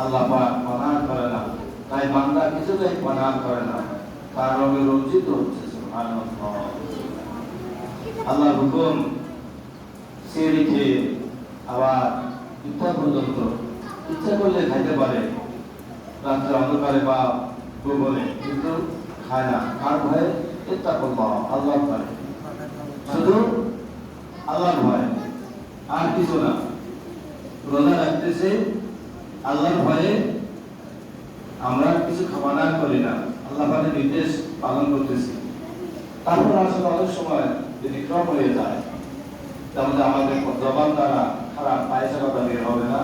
আল্লাহ পাক মানা করে না। তাই বান্দা কিছুতেই মানা করে না। তার রঙে রঞ্জিত হচ্ছে আল্লাহ হুকুম সে রেখে আবার ইচ্ছা পর্যন্ত, ইচ্ছা করলে খাইতে পারে। রাত্রে অন্ধকারে বা গোপনে কিন্তু খায় না। কার ভয়ে? ইচ্ছা করব আল্লাহ ভয়। শুধু আল্লাহর ভয়, আর কিছু না। রোজা রাখতেছে আল্লাহর ভয়ে আমরা কিছু খাওয়া না করি না। আল্লাহ পাকের নির্দেশ পালন করতেছি। তারপর আসলে অনেক সময় যদি ক্রম হয়ে যায়, তাহলে আমাদের জবান দ্বারা খারাপ পায়সা কথা বের হবে না।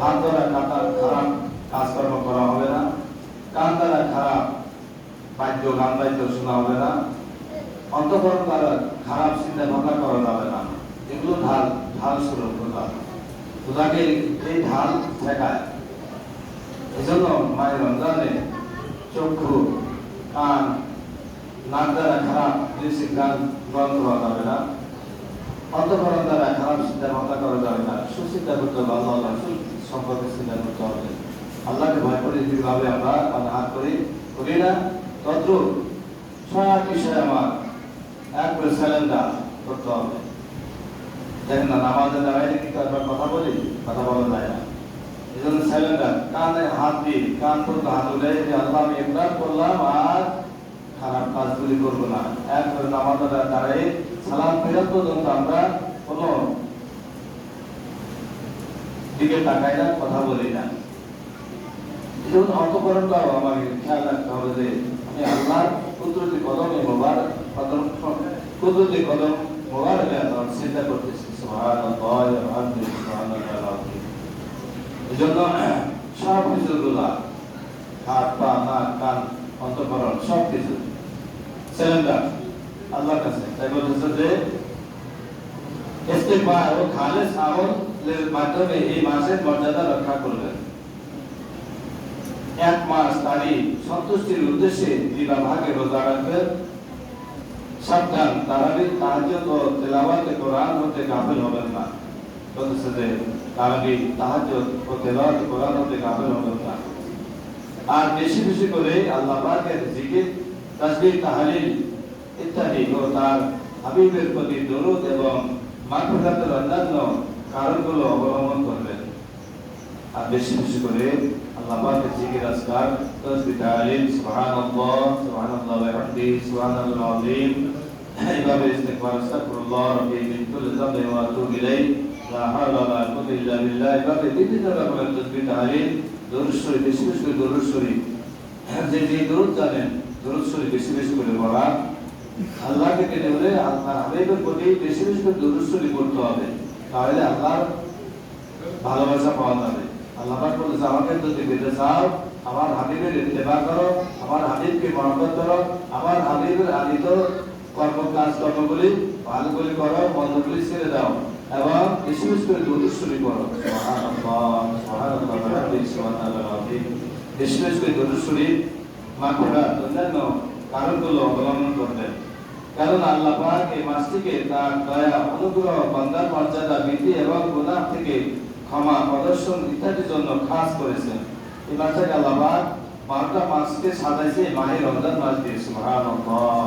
হাত দ্বারা কাটা খারাপ কাজকর্ম করা হবে না। কান দ্বারা খারাপ বাদ্য, গান বাদ্য শোনা হবে না। অন্তকরণ দ্বারা খারাপ চিন্তা ভাবনা করা যাবে না। এগুলো ঢাল ঢাল খোদা খোদাকে এই ঢাল ঠেকায় এই জন্য মায়ের রমজানে চক্ষু, কান, নাক দ্বারা খারাপ মিউজিক গান গ্রহণ করা যাবে না। অন্তকরণ দ্বারা খারাপ চিন্তা ভাবনা করা যাবে না। সুচিন্তা করতে হবে আল্লাহ আল্লাহ সম্পর্কে চিন্তা করতে হবে। আল্লাহকে ভয় করে যেভাবে আমরা হাত করি করি না। তদ্রুপ, সব বিষয়ে আমার একবার স্যালেন্ডার করতে হবে। দেখেন না, নামাজের দাঁড়াইলে কিন্তু একবার কথা বলি, কথা বলা যায় না। এই জন্য স্যালেন্ডার কানে হাত দিয়ে, কান পর্যন্ত হাত উঠে যে আল্লাহ আমি একবার করলাম আর খারাপ কাজগুলি করব না। একবার নামাজের দাঁড়াই সালাম ফেরত পর্যন্ত আমরা কোনো দিকে তাকাই না, কথা বলি না। জন্য অন্তকরণটাও আমাকে খেয়াল রাখতে হবে যে আমি আল্লাহর কুদরতি কদমে, কদম, কুদরতি কদম মোবারকে আমি চিন্তা করতেছি সুবহানাল্লাহ আলহামদুলিল্লাহ সুবহানাল্লাহ এই জন্য সব কিছুগুলা হাত পা নাক কান অন্তকরণ সব কিছু সিলিন্ডার আল্লাহর কাছে তাই বলতেছে যে ইস্তেগফার ও খালেস আমলের মাধ্যমে এই মাসের মর্যাদা রক্ষা করবেন এক মাস তারই সন্তুষ্টির উদ্দেশ্যে দিবা ভাগে রোজা রাখবেন সাবধান তারাবি তাহাজ্জুদ ও তেলাওয়াতে কোরআন হতে গাফিল হবেন না। বলতেছে যে তারাবি তাহাজ্জুদ ও তেলাওয়াতে কোরআন হতে গাফিল হবেন না। আর বেশি বেশি করে আল্লাহ পাকের জিকির, তাসবিহ, তাহলিল ইত্যাদি ও তার হাবিবের প্রতি দরুদ এবং মাগফিরাতের অন্যান্য কারণগুলো অবলম্বন করবেন। আর বেশি বেশি করে আল্লাহ পাকের জিকির, আজকার, তাসবিহ, তাহলিল, সুবহানাল্লাহ সুবহানাল্লাহ, ওয়া বিহামদিহি, সুবহানাল্লাহ আযীম। ইস্তিগফার আস্তাগফিরুল্লাহ রাব্বি, মিন কুল্লি যামবিন ওয়া আতুবু ইলাইহি। লা হাওলা ওয়া লা কুওয়াতা ইল্লা বিল্লাহ। এইভাবে বিভিন্ন রকমের তাসবিহ, তাহলিল, দরুদ শরীফ, বেশি বেশি করে দরুদ শরীফ। যে যে দরুদ জানেন, দরুদ শরীফ বেশি বেশি করে বলা আল্লাহকে পেতে হলে আল্লাহর হাবিবের প্রতি বেশি বেশি করে দরুদ শরীফ পড়তে হবে। তাহলে আল্লাহর ভালোবাসা পাওয়া যাবে। আল্লাহ পাক বলেছে আমাকে যদি পেতে চাও, আমার হাবিবের ইত্তেবা করো, আমার হাবিবকে মহব্বত করো, আমার হাবিবের আদিত কর্ম কাজ কর্মগুলি ভালোগুলি করো, মন্দগুলি ছেড়ে দাও এবং বেশি বেশি করে দরুদ শরীফ পড়ো সুবহানাল্লাহ সুবহানাল্লাহ বিহামদিহি সুবহানাল্লাহ। আযীম বেশি বেশি করে দরুদ শরীফ অন্যান্য কারণগুলো অবলম্বন করবেন। কারণ আল্লাহ পাক এই মাসটিকে তার দয়া, অনুগ্রহ, বান্দার মর্যাদা বৃদ্ধি এবং গুনাহ থেকে ক্ষমা, প্রদর্শন ইত্যাদির জন্য খাস করেছেন। এই মাসটাকে আল্লাহ পাক বারোটা মাসকে সাজাইছে মাহে রমজান মাস দিয়ে, সুবহানাল্লাহ।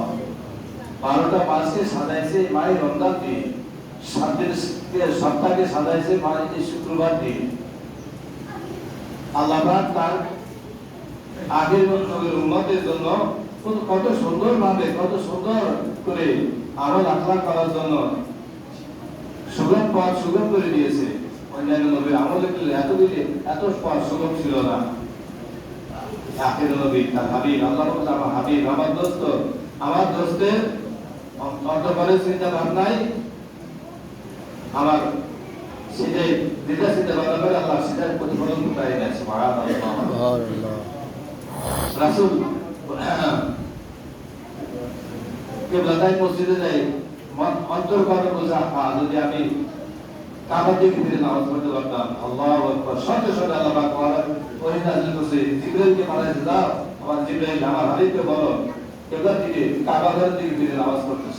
বারোটা মাসকে সাজাইছে মাহে রমজান দিন। সপ্তাহকে সাজাইছে মাহে শুক্রবার দিয়ে আল্লাহ তার আগের নবীর উম্মতের জন্য কত সুন্দর ভাবে কত সুন্দর করে আমল আখলাক করার জন্য সুগম পথ সুগম করে দিয়েছে। অন্যান্য নবীর আমল এত দিলে এত পথ সুগম ছিল না। আখের নবী, তার হাবিব, আল্লাহ আমার হাবিব, আমার দোস্ত, আমার দোস্তের অন্তপরের চিন্তা ভাবনাই আমার সেটাই যেটা চিন্তা ভাবনা করে আল্লাহ সেটার প্রতিফলন কোথায় গেছে সুবহানাল্লাহ। রাসূল মসজিদে যাই মন- অন্তর করে বোঝা যদি আমি কাবার দিকে ফিরে নামাজ পড়তে পারতাম আল্লাহু সঙ্গে সঙ্গে আল্লাহ পাক আমার করছে জিবরাইলকে জিবরাইল আমার হাবিবকে বলো কেবলার দিকে কাবার দিকে ফিরে নামাজ পড়তে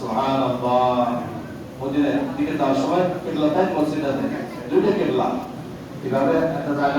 কেবলাতাই মসজিদ আছে কেবলা। এভাবে একটা জায়গা